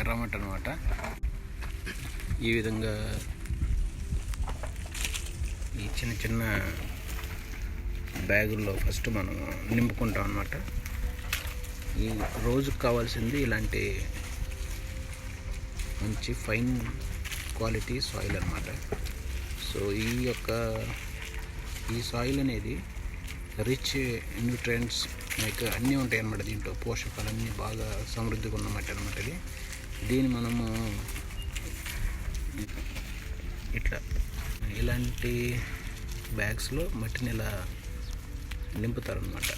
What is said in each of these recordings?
ఎర్రమట్టి అనమాట ఈ విధంగా ఈ చిన్న చిన్న బ్యాగుల్లో ఫస్ట్ మనం నింపుకుంటాం అనమాట ఈ రోజుకు కావాల్సింది ఇలాంటి మంచి ఫైన్ క్వాలిటీ సాయిల్ అనమాట సో ఈ యొక్క ఈ సాయిల్ అనేది రిచ్ న్యూట్రియంట్స్ లైక్ అన్నీ ఉంటాయి అన్నమాట దీంట్లో. పోషకాలు అన్నీ బాగా సమృద్ధిగా ఉన్న మట్టి అనమాట ఇది. దీన్ని మనము ఇట్లా ఇలాంటి బ్యాగ్స్లో మట్టిని ఇలా నింపుతారనమాట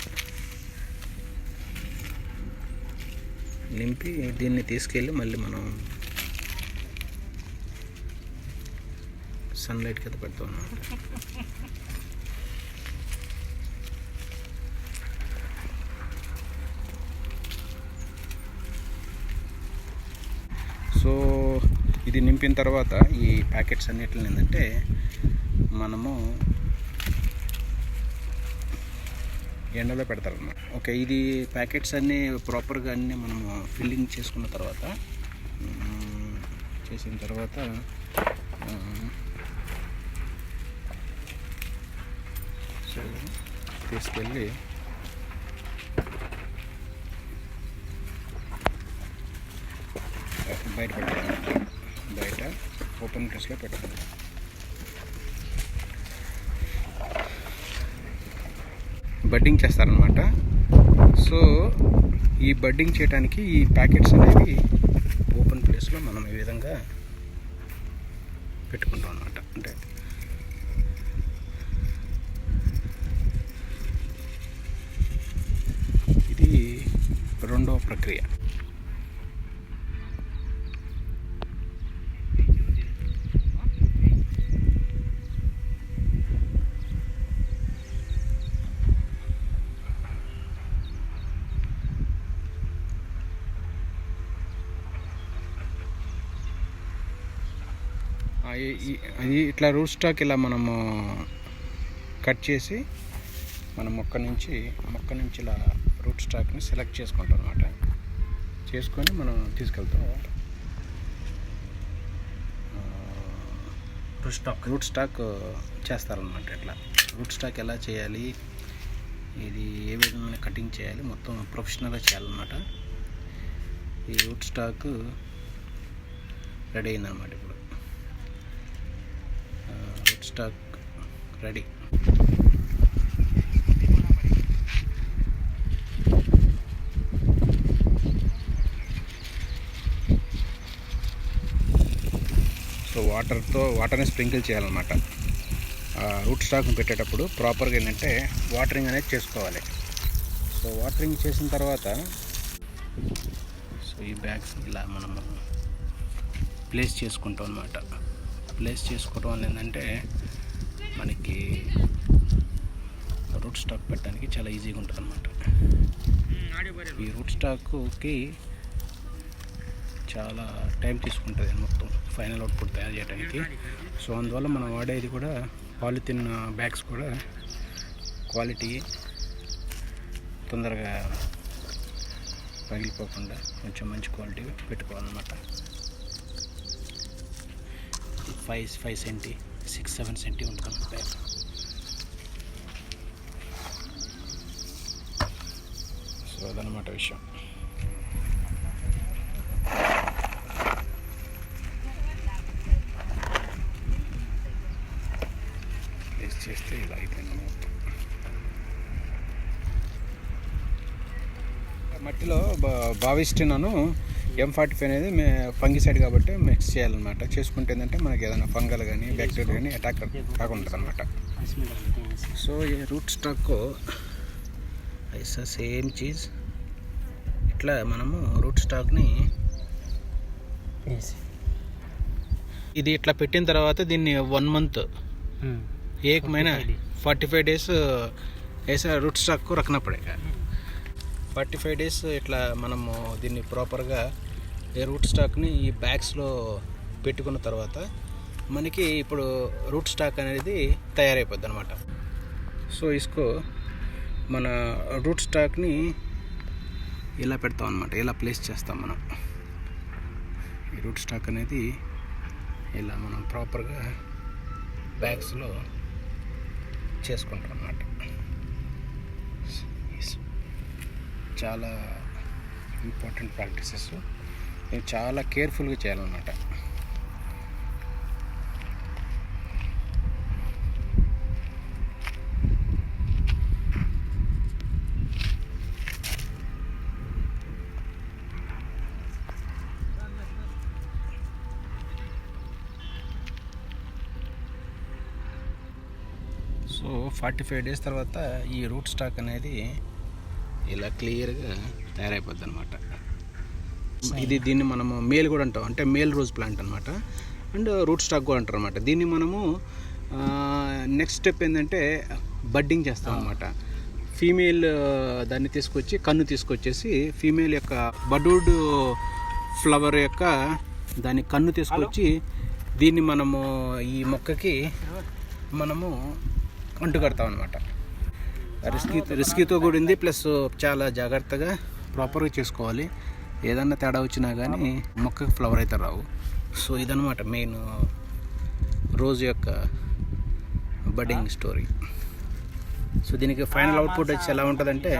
నింపి దీన్ని తీసుకెళ్ళి మళ్ళీ మనం సన్లైట్ కింద పెడతాం సో ఇది నింపిన తర్వాత ఈ ప్యాకెట్స్ అన్నిటిని ఏంటంటే మనము ఎండలో పెడతారన్నమాట. ఓకే ఇది ప్యాకెట్స్ అన్నీ ప్రాపర్గా అన్నీ మనము ఫిల్లింగ్ చేసుకున్న తర్వాత చేసిన తర్వాత సో తీసుకెళ్ళి ప్లేస్లో పెట్టాలి బడ్డింగ్ చేస్తారనమాట సో ఈ బడ్డింగ్ చేయడానికి ఈ ప్యాకెట్స్ అనేవి ఓపెన్ ప్లేస్లో మనం ఈ విధంగా పెట్టుకుంటాం అనమాట అంటే ఇది రెండవ ప్రక్రియ. అది ఇట్లా రూట్ స్టాక్ ఇలా మనము కట్ చేసి మన మొక్క నుంచి మొక్క నుంచి ఇలా రూట్ స్టాక్ని సెలెక్ట్ చేసుకుంటాం అనమాట చేసుకొని మనం తీసుకెళ్తాం అనమాట రూట్ స్టాక్ రూట్ స్టాక్ చేస్తారనమాట ఇట్లా. రూట్ స్టాక్ ఎలా చేయాలి? ఇది ఏ విధమైన కటింగ్ చేయాలి? మొత్తం ప్రొఫెషనల్గా చేయాలన్నమాట. ఈ రూట్ స్టాక్ రెడీ అయిందనమాట ఇప్పుడు. Stock ready. సో వాటర్తో వాటర్ని స్ప్రింకిల్ చేయాలన్నమాట. రూట్ స్టాక్ని పెట్టేటప్పుడు ప్రాపర్గా ఏంటంటే వాటరింగ్ అనేది చేసుకోవాలి. సో వాటరింగ్ చేసిన తర్వాత సో ఈ బ్యాగ్స్ ఇలా మనము ప్లేస్ చేసుకుంటాం అనమాట ప్లేస్ చేసుకోవడం వల్ల ఏంటంటే మనకి రూట్ స్టాక్ పెట్టడానికి చాలా ఈజీగా ఉంటుంది అనమాట ఈ రూట్ స్టాక్కి చాలా టైం తీసుకుంటుంది మొత్తం ఫైనల్ అవుట్పుట్ తయారు చేయడానికి. సో అందువల్ల మనం వాడేది కూడా పాలిథిన్ బ్యాగ్స్ కూడా క్వాలిటీ తొందరగా పగిలిపోకుండా కొంచెం మంచి క్వాలిటీ పెట్టుకోవాలన్నమాట. Five five centi six seven centi ఉంటుంది బ్యాగ్ సో అదనమాట విషయం. చేస్తే ఇలా అయిపోయింది మొత్తం. మట్టిలో భావిస్తున్నాను. ఎం ఫార్టీ ఫైవ్ అనేది ఫంగిసైడ్ కాబట్టి మిక్స్ చేయాలన్నమాట. చేసుకుంటే ఏంటంటే మనకి ఏదైనా ఫంగల్ కానీ బ్యాక్టీరియా కానీ అటాక్ కాకుండా అనమాట సో ఈ రూట్ స్టాక్ ఐసా సేమ్ చీజ్ ఇట్లా మనము రూట్ స్టాక్ని ఇది ఇట్లా పెట్టిన తర్వాత దీన్ని వన్ మంత్ ఏకమైన ఫార్టీ ఫైవ్ డేస్ వేసే రూట్ స్టాక్ రక్కనప్పుడే ఫార్టీ ఫైవ్ డేస్ ఇట్లా మనము దీన్ని ప్రాపర్గా ఈ రూట్ స్టాక్ని ఈ బ్యాగ్స్లో పెట్టుకున్న తర్వాత మనకి ఇప్పుడు రూట్ స్టాక్ అనేది తయారైపోద్ది అనమాట సో ఇసుకో మన రూట్ స్టాక్ని ఇలా పెడతాం అనమాట ఇలా ప్లేస్ చేస్తాం మనం. ఈ రూట్ స్టాక్ అనేది ఇలా మనం ప్రాపర్గా బ్యాగ్స్లో చేసుకుంటాం అన్నమాట. చాలా ఇంపార్టెంట్ ప్రాక్టీసెస్. ఇవి చాలా కేర్ఫుల్గా చేయాలన్నమాట. సో ఫార్టీ ఫైవ్ డేస్ తర్వాత ఈ రూట్ స్టాక్ అనేది ఇలా క్లియర్గా తయారైపోద్ది అనమాట ఇది దీన్ని మనము మేల్ కూడా అంటాం. అంటే మేల్ రోజ్ ప్లాంట్ అనమాట అండ్ రూట్ స్టాక్ కూడా అంటారు అనమాట దీన్ని మనము నెక్స్ట్ స్టెప్ ఏంటంటే బడ్డింగ్ చేస్తాం అనమాట ఫీమేల్ దాన్ని తీసుకొచ్చి కన్ను తీసుకొచ్చేసి ఫీమేల్ యొక్క బడ్వుడ్ ఫ్లవర్ యొక్క దాని కన్ను తీసుకొచ్చి దీన్ని మనము ఈ మొక్కకి మనము అంటు కడతాం అనమాట రిస్కీ రిస్కీతో కూడింది ప్లస్ చాలా జాగ్రత్తగా ప్రాపర్గా చేసుకోవాలి. ఏదన్నా తేడా వచ్చినా కానీ మొక్కకి ఫ్లవర్ అయితే రావు. సో ఇదనమాట మెయిన్ రోజు యొక్క బడ్డింగ్ స్టోరీ సో దీనికి ఫైనల్ అవుట్పుట్ వచ్చి ఎలా ఉంటుందంటే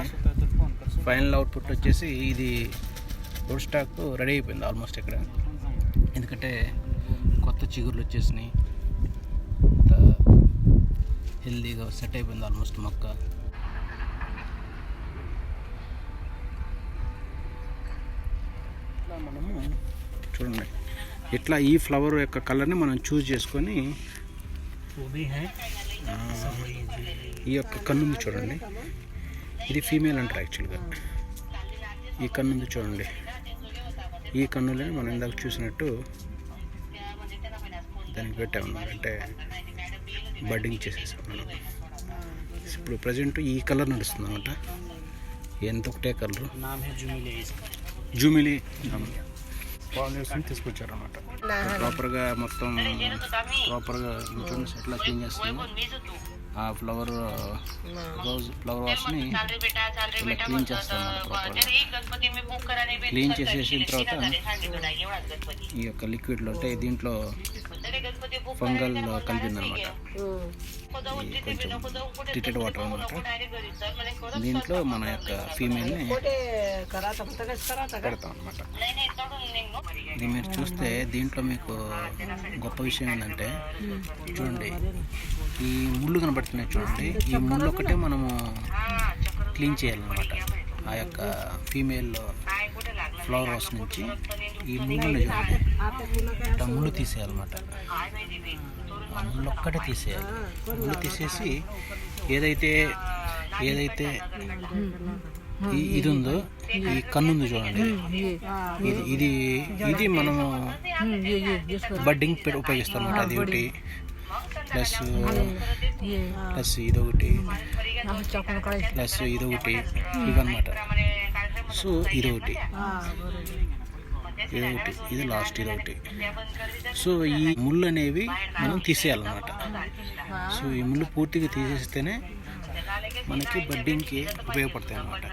ఫైనల్ అవుట్పుట్ వచ్చేసి ఇది రోడ్ స్టాక్ రెడీ అయిపోయింది ఆల్మోస్ట్ ఇక్కడ. ఎందుకంటే కొత్త చిగుర్లు వచ్చేసినాయి. హెల్దీగా సెట్ అయిపోయింది ఆల్మోస్ట్ మొక్క. మనము చూడండి. ఇట్లా ఈ ఫ్లవర్ యొక్క కలర్ని మనం చూజ్ చేసుకొని ఈ యొక్క కన్నుంది చూడండి. ఇది ఫీమేల్ అంటారు యాక్చువల్గా ఈ కన్నుంది చూడండి. ఈ కన్నులని మనం ఇందాక చూసినట్టు దానికి పెట్టామన్నమాట అంటే బడ్డింగ్ చేసేసాం మనం. ఇప్పుడు ప్రజెంట్ ఈ కలర్ నడుస్తుంది అనమాట ఎంత ఒకటే కలరు జూమిలి. పాలేసుకుని తీసుకొచ్చారు అనమాట ప్రాపర్గా మొత్తం ప్రాపర్గా చూడండి ఎట్లా క్లీన్ చేస్తున్నాము ఆ ఫ్లవర్ రోజ్ ఫ్లవర్ వాష్ని ఇలా క్లీన్ చేస్తాం క్లీన్ చేసేసిన తర్వాత ఈ యొక్క లిక్విడ్లు అంటే దీంట్లో ఫంగల్ కలిపిందనమాట కొంచెం ట్రీటెడ్ వాటర్ అనమాట దీంట్లో మన యొక్క ఫీమేల్ని పెడతాం అనమాట ఇది మీరు చూస్తే దీంట్లో మీకు గొప్ప విషయం ఏంటంటే చూడండి ఈ ముళ్ళు కనబడుతున్నాయి చూడండి. ఈ ముళ్ళు ఒకటే మనము క్లీన్ చేయాలన్నమాట. ఆ యొక్క ఫీమేల్ ఫ్లవర్ వాష్ నుంచి ఈ ముళ్ళుని చూడండి ఇట్లా ముళ్ళు తీసేయాలన్నమాట. ఆ ముళ్ళు ఒక్కటే తీసేయాలి. ముళ్ళు తీసేసి ఏదైతే ఏదైతే ఇది ఉందో ఈ కన్ను ఉంది చూడండి. ఇది ఇది ఇది మనము బడ్డింగ్ ఉపయోగిస్తాం అన్నమాట అది ఒకటి. ప్లస్ ప్లస్ ఇదొకటి. ప్లస్ ఇదొకటి. ఇవన్నమాట. సో ఇదొకటి. ఇది ఒకటి ఇది లాస్ట్ ఇది ఒకటి. సో ఈ ముళ్ళు అనేవి మనం తీసేయాలన్నమాట. సో ఈ ముళ్ళు పూర్తిగా తీసేస్తేనే మనకి బడ్డింగ్కి ఉపయోగపడతాయి అన్నమాట.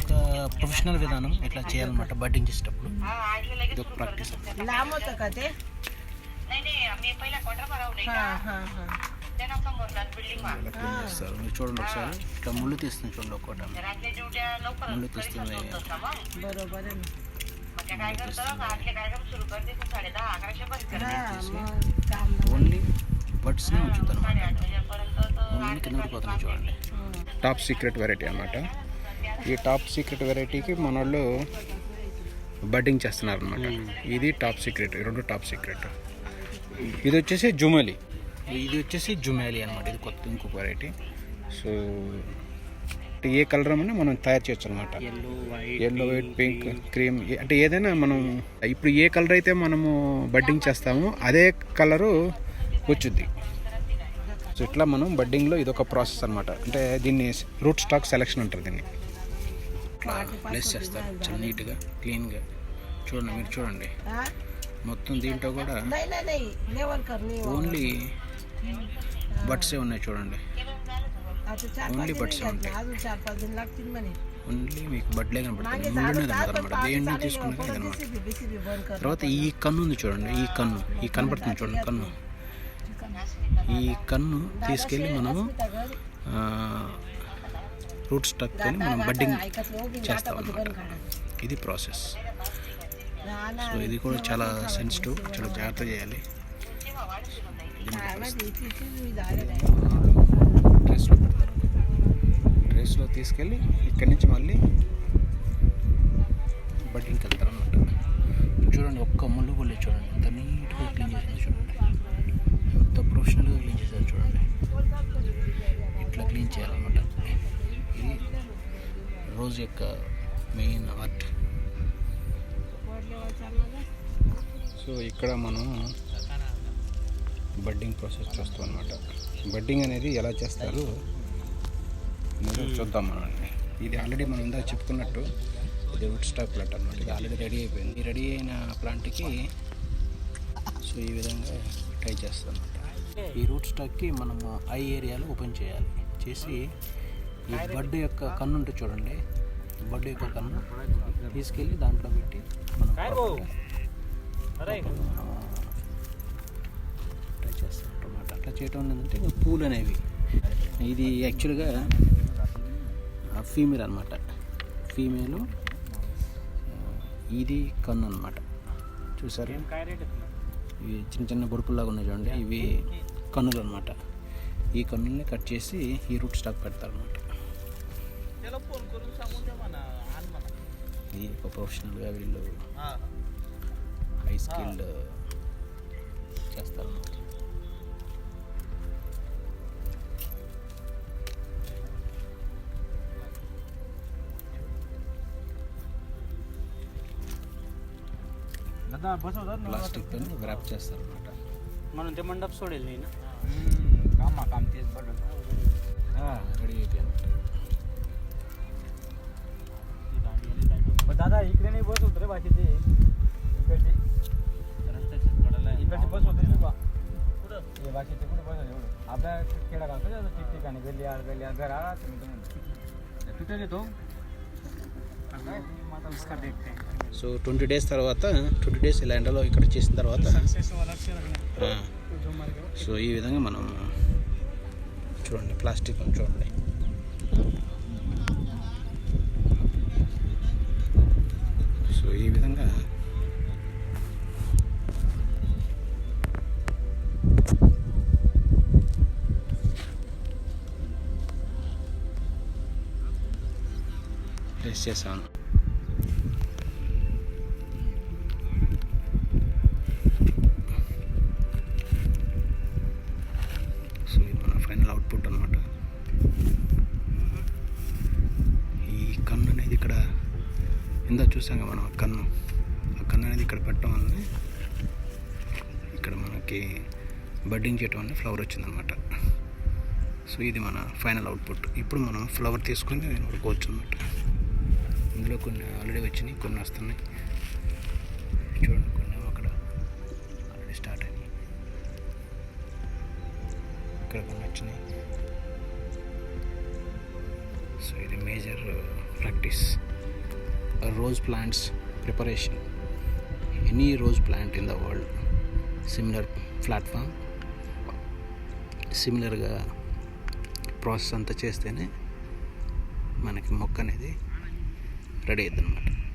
ఒక ప్రొఫెషనల్ విధానం ఇట్లా చేయాలన్నమాట బడ్డింగ్ చేసేటప్పుడు. ఇది ఒక ప్రాక్టీస్ చేస్తారు మీరు చూడండి ఒకసారి. ఇట్లా ముళ్ళు తీస్తుంది చూడండి ఒక్కోట ముళ్ళు తీస్తుంది. ఓన్లీ చూడండి టాప్ సీక్రెట్ వెరైటీ అనమాట ఈ టాప్ సీక్రెట్ వెరైటీకి మన వాళ్ళు బడ్డింగ్ చేస్తున్నారు అనమాట hmm. ఇది టాప్ సీక్రెట్ రెండు టాప్ సీక్రెట్ ఇది వచ్చేసి జుమలి. ఇది వచ్చేసి జుమాలి అనమాట ఇది కొత్త ఇంకొక వెరైటీ సో అంటే ఏ కలర్ అని మనం తయారు చేయొచ్చు అనమాట ఎల్లో వైట్ పింక్ క్రీమ్ అంటే ఏదైనా మనం ఇప్పుడు ఏ కలర్ అయితే మనము బడ్డింగ్ చేస్తామో అదే కలరు వచ్చుద్ది. సో ఇట్లా మనం బడ్డింగ్లో ఇదొక ప్రాసెస్ అనమాట అంటే దీన్ని రూట్ స్టాక్ సెలెక్షన్ అంటారు దీన్ని. ప్లేస్ చేస్తారు. చాలా నీట్గా క్లీన్గా. చూడండి మీరు చూడండి. మొత్తం దీంట్లో కూడా ఓన్లీ బట్సే ఉన్నాయి చూడండి. ఓన్లీ ఓన్లీ మీకు బడ్లే కనబడుతుంది అనమాట దేంట్లో తీసుకున్నది అనమాట తర్వాత ఈ కన్ను ఉంది చూడండి ఈ కన్ను. ఈ కనబడుతుంది చూడండి కన్ను. ఈ కన్ను తీసుకెళ్ళి మనము రూట్ స్టక్తో మనం బడ్డింగ్ చేస్తాం అనమాట ఇది ప్రాసెస్ సో ఇది కూడా చాలా సెన్సిటివ్ చాలా జాగ్రత్త చేయాలి. ట్రేస్లో పెడతారు. ట్రేస్లో తీసుకెళ్ళి ఇక్కడి నుంచి మళ్ళీ బడ్డింగ్కి వెళ్తారు అనమాట చూడండి ఒక్క ముళ్ళు కూడా చూడండి. ఎంత నీట్గా క్లీన్ చేసింది చూడండి. ఎంత ప్రొఫెషనల్గా క్లీన్ చేశారు చూడండి. ఇట్లా క్లీన్ చేయాలన్నమాట. ఇది రోజు యొక్క మెయిన్ ఆర్ట్. సో ఇక్కడ మనం బడ్డింగ్ ప్రాసెస్ చూస్తాం అనమాట బడ్డింగ్ అనేది ఎలా చేస్తారు? చూద్దాం మనం ఇది ఆల్రెడీ మనం ఇందాక చెప్పుకున్నట్టు ఇది వుడ్ స్టాక్ ప్లాంట్ అనమాట ఇది ఆల్రెడీ రెడీ అయిపోయింది. ఈ రెడీ అయిన ప్లాంట్కి సో ఈ విధంగా ట్రై చేస్తాం ఈ రూట్ స్టాక్కి మనము ఐ ఏరియాలో ఓపెన్ చేయాలి. చేసి ఈ బడ్ యొక్క కన్ను ఉంటుంది చూడండి. బడ్ యొక్క కన్ను తీసుకెళ్ళి దాంట్లో పెట్టి మనం ట్రై చేస్తాం. అట్లా చేయటం ఏంటంటే పూలు అనేవి. ఇది యాక్చువల్గా ఫీమేల్ అనమాట ఫీమేలు ఇది కన్ను అనమాట చూసారు? ఇవి చిన్న చిన్న బొడుపుల్లాగా ఉన్నాయి చూడండి. ఇవి కన్నులు అనమాట ఈ కన్నుల్ని కట్ చేసి ఈ రూట్ స్టాక్ పెడతారు అనమాట ఇది ఒక ప్రొఫెషనల్గా వీళ్ళు హై స్కిల్డ్ दादा बस होतात ना ప్లాస్టిక్ తో వ్రాప్ చేస్తారు అనమాట म्हणून ते मंडप सोडेल नाही ना काम काम तेच बरं రెడీ అయిపోయింది पण दादा इकडे नाही बस होत रे बाकीचे इकडची रस्त्याच्या कडेला आहे. इकडची बस होते ना बा हे बाकीचे कुठे बस एवढं आपल्या खेडा घालतो ना ठिकठिकाणी गल्ली आड गल्ली आड घर आला तुम्ही तुम्ही तिथे येतो इसका देखते हैं సో ట్వంటీ డేస్ తర్వాత ట్వంటీ డేస్ ఇలా ఎండలో ఇక్కడ చేసిన తర్వాత సో ఈ విధంగా మనం చూడండి ప్లాస్టిక్ చూడండి. సో ఈ విధంగా ప్లేస్ చేశాను. ఇందా చూసాం కదా మనం ఆ కన్ను ఆ కన్ను అనేది ఇక్కడ పెట్టడం వల్ల ఇక్కడ మనకి బడ్డింగ్ చేయటం వల్ల ఫ్లవర్ వచ్చిందనమాట సో ఇది మన ఫైనల్ అవుట్పుట్. ఇప్పుడు మనం ఫ్లవర్ తీసుకొని ఉడుకోవచ్చు అనమాట ఇందులో కొన్ని ఆల్రెడీ వచ్చినాయి కొన్ని వస్తున్నాయి. చూడండి కొన్ని అక్కడ ఆల్రెడీ స్టార్ట్ అయినాయి. ఇక్కడ కొన్ని వచ్చినాయి. సో ఇది major practice. Rose plants preparation any rose plant in the world similar platform సిమిలర్గా ప్రాసెస్ అంతా చేస్తేనే మనకి మొక్క అనేది రెడీ అవుతుంది అనమాట